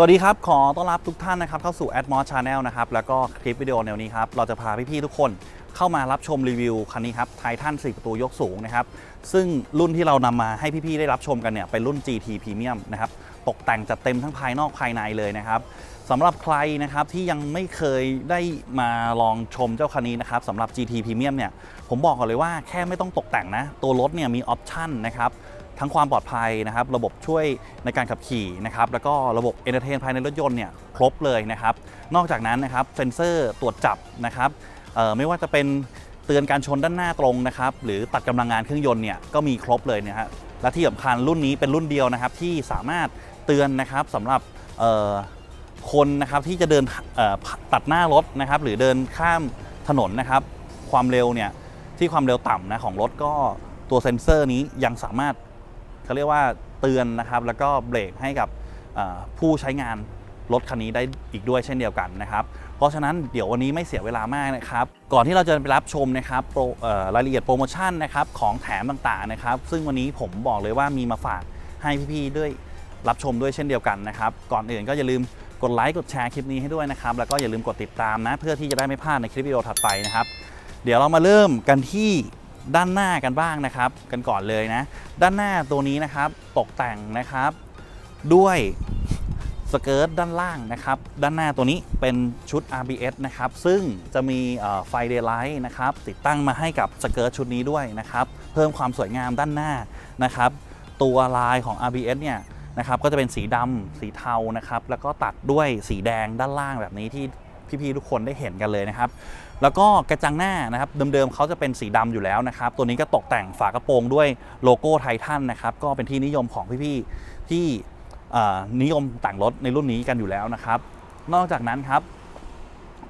สวัสดีครับ ขอต้อนรับทุกท่านนะครับเข้าสู่ a d m o s Channel นะครับแล้วก็คลิปวิดีโอแนวนี้ครับ เราจะพาพี่ ๆ ทุกคนเข้ามารับชมรีวิวคันนี้ครับไททัน4ประตูยกสูงนะครับ ซึ่งรุ่นที่เรานำมาให้พี่ ๆ ได้รับชมกันเนี่ย เป็นรุ่น GT Premium นะครับ ตกแต่งจัดเต็มทั้งภายนอกภายในเลยนะครับสำหรับใครนะครับที่ยังไม่เคยได้มาลองชมเจ้าคันนี้นะครับสำหรับ GT Premium เนี่ยผมบอกก่อนเลยว่าแค่ไม่ต้องตกแต่งนะ ตัวรถเนี่ยมีออปชั่นนะครับ ทั้งความปลอดภัยนะครับ ระบบช่วยในการขับขี่นะครับ แล้วก็ระบบเอนเตอร์เทนภายในรถยนต์เนี่ยครบเลยนะครับ นอกจากนั้นนะครับเซ็นเซอร์ตรวจจับนะครับไม่ว่าจะเป็นเตือนการชนด้านหน้าตรงนะครับ หรือตัดกำลังงานเครื่องยนต์เนี่ยก็มีครบเลยนะฮะและที่สำคัญรุ่นนี้เป็นรุ่นเดียวนะครับ ที่สามารถเตือนนะครับสำหรับคนนะครับที่จะเดินตัดหน้ารถนะครับ หรือเดินข้ามถนนนะครับ ความเร็วเนี่ยที่ความเร็วต่ำนะของรถก็ตัวเซ็นเซอร์นี้ยังสามารถ เขาเรียกว่าเตือนนะครับ แล้วก็เบรกให้กับผู้ใช้งานรถคันนี้ได้อีกด้วยเช่นเดียวกันนะครับ เพราะฉะนั้นเดี๋ยววันนี้ไม่เสียเวลามากนะครับ ก่อนที่เราจะไปรับชมนะครับรายละเอียดโปรโมชั่นนะครับของแถมต่างๆนะครับ ซึ่งวันนี้ผมบอกเลยว่ามีมาฝากให้พี่ๆด้วยรับชมด้วยเช่นเดียวกันนะครับ ก่อนอื่นก็อย่าลืมกดไลค์กดแชร์คลิปนี้ให้ด้วยนะครับ แล้วก็อย่าลืมกดติดตามนะ เพื่อที่จะได้ไม่พลาดในคลิปวิดีโอถัดไปนะครับ เดี๋ยวเรามาเริ่มกันที่ ด้านหน้ากันบ้างนะครับ กันก่อนเลยนะ ด้านหน้าตัวนี้นะครับตกแต่งนะครับ ด้วยสเกิร์ตด้านล่างนะครับ ด้านหน้าตัวนี้เป็นชุด RBS นะครับ ซึ่งจะมีไฟเดย์ไลท์นะครับ ติดตั้งมาให้กับสเกิร์ตชุดนี้ด้วยนะครับ เพิ่มความสวยงามด้านหน้านะครับ ตัวลายของ RBS เนี่ยนะครับ ก็จะเป็นสีดำสีเทานะครับ แล้วก็ตัดด้วยสีแดงด้านล่างแบบนี้ที่ พี่ๆทุกคนได้เห็นกันเลยนะครับ แล้วก็กระจังหน้านะครับเดิมๆเขาจะเป็นสีดำอยู่แล้วนะครับ ตัวนี้ก็ตกแต่งฝากระโปรงด้วยโลโก้ไททันนะครับ ก็เป็นที่นิยมของพี่ๆที่นิยมแต่งรถในรุ่นนี้กันอยู่แล้วนะครับ นอกจากนั้นครับ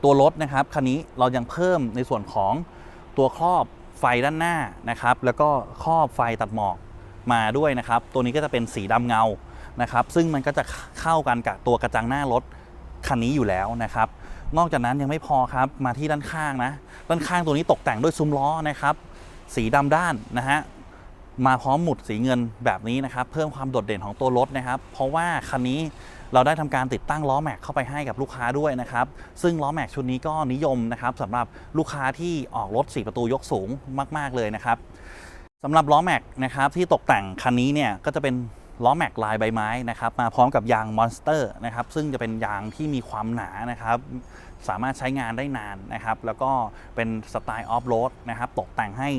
ตัวรถนะครับคันนี้เรายังเพิ่มในส่วนของตัวครอบไฟด้านหน้านะครับ แล้วก็ครอบไฟตัดหมอกมาด้วยนะครับ ตัวนี้ก็จะเป็นสีดำเงานะครับ ซึ่งมันก็จะเข้ากันกับตัวกระจังหน้ารถคันนี้อยู่แล้วนะครับ นอกจากนั้นยังไม่พอครับ มาที่ด้านข้างนะ ด้านข้างตัวนี้ตกแต่งด้วยซุ้มล้อนะครับ สีดำด้านนะฮะ มาพร้อมหมุดสีเงินแบบนี้นะครับ เพิ่มความโดดเด่นของตัวรถนะครับ เพราะว่าคันนี้เราได้ทำการติดตั้งล้อแม็กเข้าไปให้กับลูกค้าด้วยนะครับ ซึ่งล้อแม็กชุดนี้ก็นิยมนะครับสำหรับลูกค้าที่ออกรถ 4 ประตูยกสูงมาก ๆเลยนะครับสำหรับล้อแม็กนะครับที่ตกแต่งคันนี้เนี่ยก็จะเป็น ล้อแม็กลายใบไม้นะครับมาพร้อมกับยางมอนสเตอร์นะครับซึ่งจะเป็นยางที่มีความหนานะครับสามารถใช้งานได้นานนะครับแล้วก็เป็นสไตล์ออฟโรดนะครับตกแต่งให้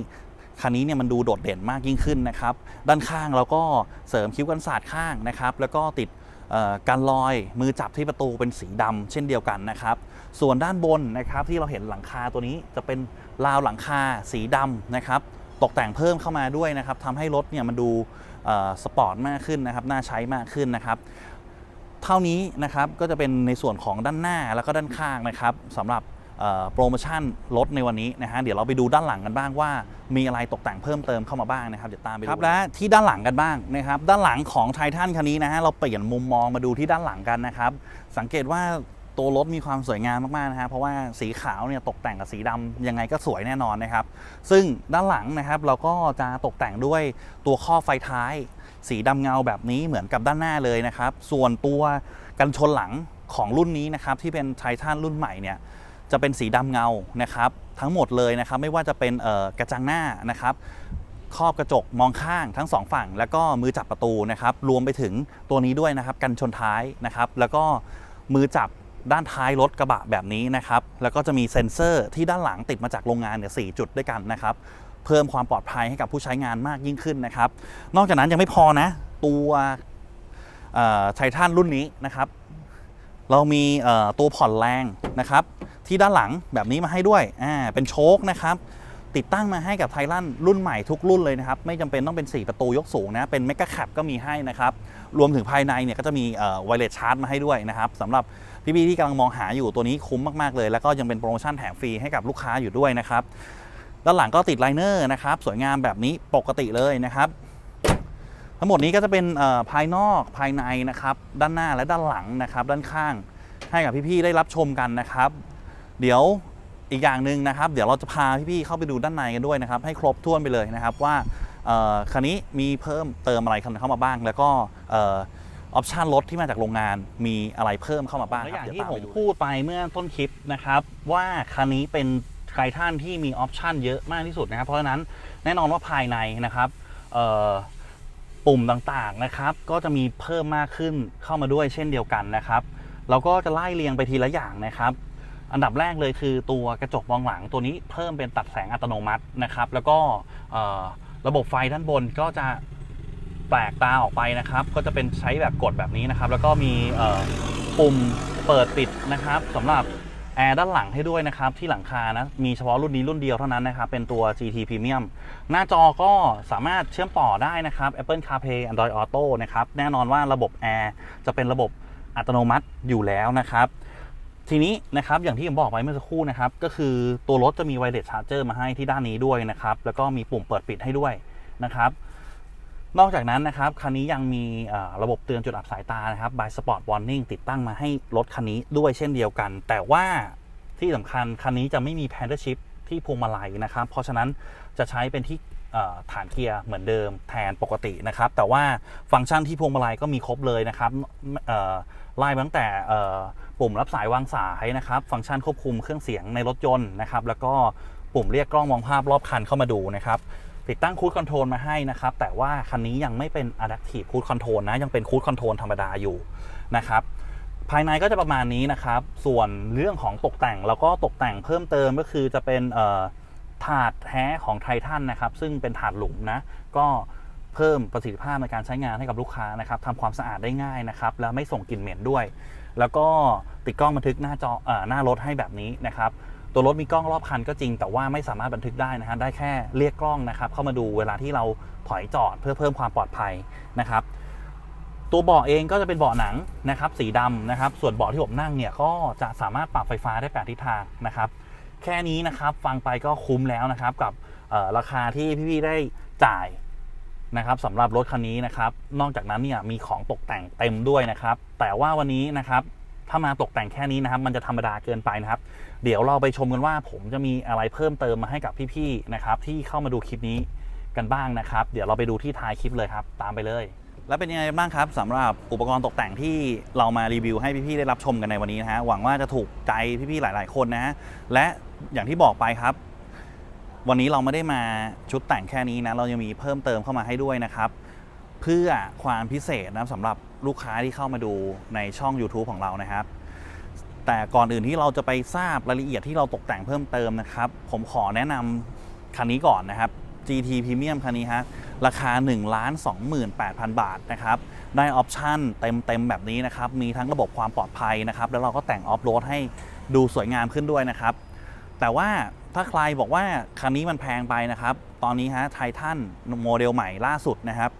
คันนี้เนี่ยมันดูโดดเด่นมากยิ่งขึ้นนะครับด้านข้างเราก็เสริมคิ้วกันศาสตร์ข้างนะครับแล้วก็ติดการลอยมือจับที่ประตูเป็นสีดำเช่นเดียวกันนะครับ ส่วนด้านบนนะครับที่เราเห็นหลังคาตัวนี้จะเป็นราวหลังคาสีดำนะครับ ตกแต่งเพิ่มเข้ามาด้วยนะครับทำให้รถเนี่ยมันดู สปอร์ตมากขึ้นนะครับน่าใช้มากขึ้นนะครับเท่านี้นะครับก็จะเป็นในส่วนของด้านหน้าแล้วก็ด้านข้างนะครับสำหรับเอ่อโปรโมชั่นรถในวันนี้นะฮะเดี๋ยวเราไปดูด้านหลังกันบ้างว่า มีอะไรตกแต่งเพิ่มเติมเข้ามาบ้างนะครับเดี๋ยวตามไปดูครับและที่ด้านหลังกันบ้างนะครับด้านหลังของไททันคันนี้นะฮะเราเปลี่ยนมุมมองมาดูที่ด้านหลังกันนะครับสังเกตว่า ตัวรถมีความสวยงามมากๆนะฮะเพราะว่าสีขาวเนี่ยตกแต่งกับสีดำยังไงก็สวยแน่นอนนะครับ ซึ่งด้านหลังนะครับเราก็จะตกแต่งด้วยตัวข้อไฟท้าย สีดำเงาแบบนี้เหมือนกับด้านหน้าเลยนะครับ ส่วนตัวกันชนหลังของรุ่นนี้นะครับที่เป็นไททันรุ่นใหม่เนี่ยจะเป็นสีดำเงานะครับทั้งหมดเลยนะครับไม่ว่าจะเป็นกระจังหน้านะครับครอบกระจกมองข้างทั้งสองฝั่ง แล้วก็มือจับประตูนะครับรวมไปถึงตัวนี้ด้วยนะครับกันชนท้ายนะครับแล้วก็มือจับ ด้านท้ายรถกระบะแบบนี้นะครับ แล้วก็จะมีเซ็นเซอร์ที่ด้านหลังติดมาจากโรงงานเนี่ยสจุดด้วยกันนะครับ เพิ่มความปลอดภัยให้กับผู้ใช้งานมากยิ่งขึ้นนะครับ นอกจากนั้นยังไม่พอนะ ตัวไททันรุ่นนี้นะครับ เรามีตัวผ่อนแรงนะครับ ที่ด้านหลังแบบนี้มาให้ด้วยเป็นโชคนะครับ ติดตั้งมาให้กับไททันรุ่นใหม่ทุกรุ่นเลยนะครับ ไม่จำเป็นต้องเป็น 4 ประตูยกสูงนะ เป็นเมกะแคปก็มีให้นะครับ รวมถึงภายในเนี่ยก็จะมีไวเลสชาร์จมาให้ด้วยนะครับสำหรับพี่ๆที่กำลังมองหาอยู่ตัวนี้คุ้มมากๆเลย แล้วก็ยังเป็นโปรโมชั่นแถมฟรีให้กับลูกค้าอยู่ด้วยนะครับด้านหลังก็ติดไลเนอร์นะครับสวยงามแบบนี้ปกติเลยนะครับทั้งหมดนี้ก็จะเป็นภายนอกภายในนะครับ ด้านหน้าและด้านหลังนะครับ ด้านข้างให้กับพี่ๆได้รับชมกันนะครับ เดี๋ยว อีกอย่างหนึ่งนะครับ เดี๋ยวเราจะพาพี่ๆเข้าไปดูด้านในกันด้วยนะครับ ให้ครบถ้วนไปเลยนะครับว่าเอ่อคันนี้มีเพิ่มเติมอะไรเข้ามาบ้าง แล้วก็เอ่อออปชันรถที่มาจากโรงงานมีอะไรเพิ่มเข้ามาบ้างและอย่างครับที่เดี๋วผตมไปดูพูดไปเมื่อต้นคลิปนะครับว่าคันนี้เป็นไททันที่มีออปชันเยอะมากที่สุดนะครับ เพราะฉะนั้นแน่นอนว่าภายในนะครับเอ่อปุ่มต่างๆนะครับ ก็จะมีเพิ่มมากขึ้นเข้ามาด้วยเช่นเดียวกันนะครับเราก็จะไล่เรียงไปทีละอย่างนะครับ อันดับแรกเลยคือตัวกระจกมองหลังตัวนี้เพิ่มเป็นตัดแสงอัตโนมัตินะครับ แล้วก็ระบบไฟด้านบนก็จะแปลกตาออกไปนะครับ ก็จะเป็นใช้แบบกดแบบนี้นะครับ แล้วก็มีปุ่มเปิดปิดนะครับสำหรับแอร์ด้านหลังให้ด้วยนะครับ ที่หลังคานะมีเฉพาะรุ่นนี้รุ่นเดียวเท่านั้นนะครับ เป็นตัว GT Premium หน้าจอก็สามารถเชื่อมต่อได้นะครับ Apple CarPlay Android Auto นะครับ แน่นอนว่าระบบแอร์จะเป็นระบบอัตโนมัติอยู่แล้วนะครับ ทีนี้นะครับอย่างที่ผมบอกไปเมื่อสักครู่นะครับก็คือตัวรถจะมีไวเลสชาร์เจอร์มาให้ที่ด้านนี้ด้วยนะครับแล้วก็มีปุ่มเปิดปิดให้ด้วยนะครับนอกจากนั้นนะครับคันนี้ยังมีระบบเตือนจุดอับสายตานะครับ by Spot Warning ติดตั้งมาให้รถคันนี้ด้วยเช่นเดียวกัน แต่ว่าที่สำคัญคันนี้จะไม่มี Paddle Shift ที่พวงมาลัยนะครับ เพราะฉะนั้นจะใช้เป็นที่ฐานเกียร์เหมือนเดิมแทนปกตินะครับ แต่ว่าฟังก์ชันที่พวงมาลัยก็มีครบเลยนะครับไล่ตั้งแต่ปุ่มรับสายวางสายนะครับ ฟังก์ชันควบคุมเครื่องเสียงในรถยนต์นะครับ แล้วก็ปุ่มเรียกกล้องมองภาพรอบคันเข้ามาดูนะครับติดตั้งคูดคอนโทรลมาให้นะครับ แต่ว่าคันนี้ยังไม่เป็น Adaptive Cruise Control นะ ยังเป็นคูดคอนโทรลธรรมดาอยู่นะครับภายในก็จะประมาณนี้นะครับ ส่วนเรื่องของตกแต่งเราก็ตกแต่งเพิ่มเติมก็คือจะเป็นถาดแท้ของไททันนะครับ ซึ่งเป็นถาดหลุมนะ ก็ พิ่มประสิทธิภาพในการใช้งานให้กับลูกค้านะครับทำความสะอาดได้ง่ายนะครับ แล้วไม่ส่งกลิ่นเหม็นด้วย แล้วก็ติดกล้องบันทึกหน้าจออหน้ารถให้แบบนี้นะครับตัวรถมีกล้องรอบคันก็จริง แต่ว่าไม่สามารถบันทึกได้นะฮะได้แค่เรียกกล้องนะครับเข้ามาดูเวลาที่เราถอยจอดเพื่อเพิ่มความปลอดภัยนะครับ ตัวเบาะเองก็จะเป็นเบาะหนังนะครับสีดำนะครับ ส่วนเบาะที่ผมนั่งเนี่ยก็จะสามารถปรับไฟฟ้าได้แปดทิศทางนะครับ แค่นี้นะครับฟังไปก็คุ้มแล้วนะครับกับราคาที่พี่ๆได้จ่าย นะครับสำหรับรถคันนี้นะครับ นอกจากนั้นเนี่ยมีของตกแต่งเต็มด้วยนะครับ แต่ว่าวันนี้นะครับถ้ามาตกแต่งแค่นี้นะครับ มันจะธรรมดาเกินไปนะครับ เดี๋ยวเราไปชมกันว่า ผมจะมีอะไรเพิ่มเติมมาให้กับพี่ๆนะครับ ที่เข้ามาดูคลิปนี้กันบ้างนะครับ เดี๋ยวเราไปดูที่ท้ายคลิปเลยครับ ตามไปเลย แล้วเป็นยังไงบ้างครับสำหรับอุปกรณ์ตกแต่งที่เรามารีวิวให้พี่ๆได้รับชมกันในวันนี้นะฮะหวังว่าจะถูกใจพี่ๆหลาย ๆ คนนะฮะและอย่างที่บอกไปครับ วันนี้เราไม่ได้มาชุดแต่งแค่นี้นะ เรายังมีเพิ่มเติมเข้ามาให้ด้วยนะครับ เพื่อความพิเศษนะสำหรับลูกค้าที่เข้ามาดูในช่อง YouTube ของเรานะครับ แต่ก่อนอื่นที่เราจะไปทราบรายละเอียดที่เราตกแต่งเพิ่มเติมนะครับ ผมขอแนะนำคันนี้ก่อนนะครับ GT Premium คันนี้ฮะราคา 1 2 8 0 0 0 บาทนะครับ ได้ออปชั่นเต็มๆ แบบนี้นะครับ มีทั้งระบบความปลอดภัยนะครับ แล้วเราก็แต่งออฟโรดให้ดูสวยงามขึ้นด้วยนะครับ แต่ว่า ถ้าใครบอกว่าคันนี้มันแพงไปนะครับ ตอนนี้ฮะไททันโมเดลใหม่ล่าสุดนะครับ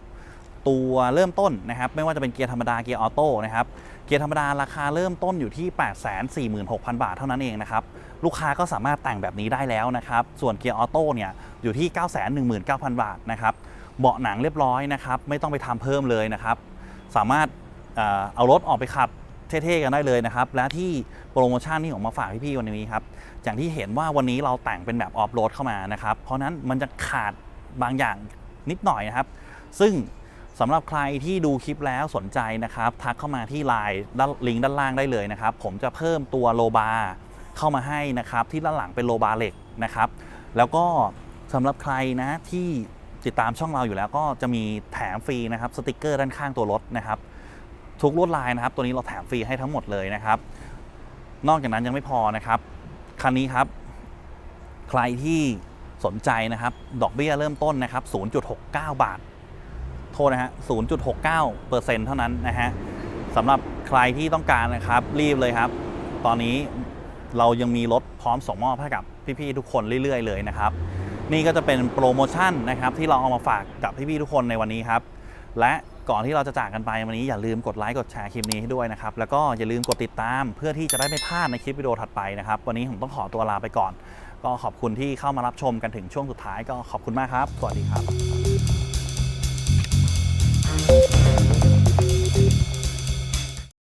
ตัวเริ่มต้นนะครับ ไม่ว่าจะเป็นเกียร์ธรรมดาเกียร์ออโต้นะครับ เกียร์ธรรมดาราคาเริ่มต้นอยู่ที่ 846,000 บาทเท่านั้นเองนะครับ ลูกค้าก็สามารถแต่งแบบนี้ได้แล้วนะครับ ส่วนเกียร์ออโต้เนี่ยอยู่ที่ 919,000 บาทนะครับ เบาะหนังเรียบร้อยนะครับ ไม่ต้องไปทำเพิ่มเลยนะครับ สามารถเอารถออกไปขับ เท่ๆกันได้เลยนะครับ และที่โปรโมชั่นที่ผมมาฝากพี่ๆวันนี้ครับ อย่างที่เห็นว่าวันนี้เราแต่งเป็นแบบออฟโรดเข้ามานะครับ เพราะนั้นมันจะขาดบางอย่างนิดหน่อยนะครับ ซึ่งสำหรับใครที่ดูคลิปแล้วสนใจนะครับ ทักเข้ามาที่ไลน์ด้านลิงก์ด้านล่างได้เลยนะครับ ผมจะเพิ่มตัวโลบาร์เข้ามาให้นะครับ ที่ด้านหลังเป็นโลบาร์เหล็กนะครับ แล้วก็สำหรับใครนะที่ติดตามช่องเราอยู่แล้วก็จะมีแถมฟรีนะครับสติกเกอร์ด้านข้างตัวรถนะครับ ทุกลวดลายนะครับ ตัวนี้เราแถมฟรีให้ทั้งหมดเลยนะครับ นอกจากนั้นยังไม่พอนะครับคันนี้ครับ ใครที่สนใจนะครับ ดอกเบี้ยเริ่มต้นนะครับ 0.69 บาท โทษนะฮะ 0.69เปอร์เซ็นต์เท่านั้นนะฮะสำหรับใครที่ต้องการนะครับ รีบเลยครับ ตอนนี้เรายังมีรถพร้อมส่งมอบให้กับพี่ๆทุกคนเรื่อยๆ เลยนะครับ นี่ก็จะเป็นโปรโมชั่นนะครับที่เราเอามาฝากกับพี่ๆทุกคนในวันนี้ครับ และ ก่อนที่เราจะจากกันไปวันนี้อย่าลืมกดไลค์กดแชร์คลิปนี้ให้ด้วยนะครับ แล้วก็อย่าลืมกดติดตามเพื่อที่จะได้ไม่พลาดในคลิปวิดีโอถัดไปนะครับ วันนี้ผมต้องขอตัวลาไปก่อน ก็ขอบคุณที่เข้ามารับชมกันถึงช่วงสุดท้ายก็ขอบคุณมากครับ สวัสดีครับ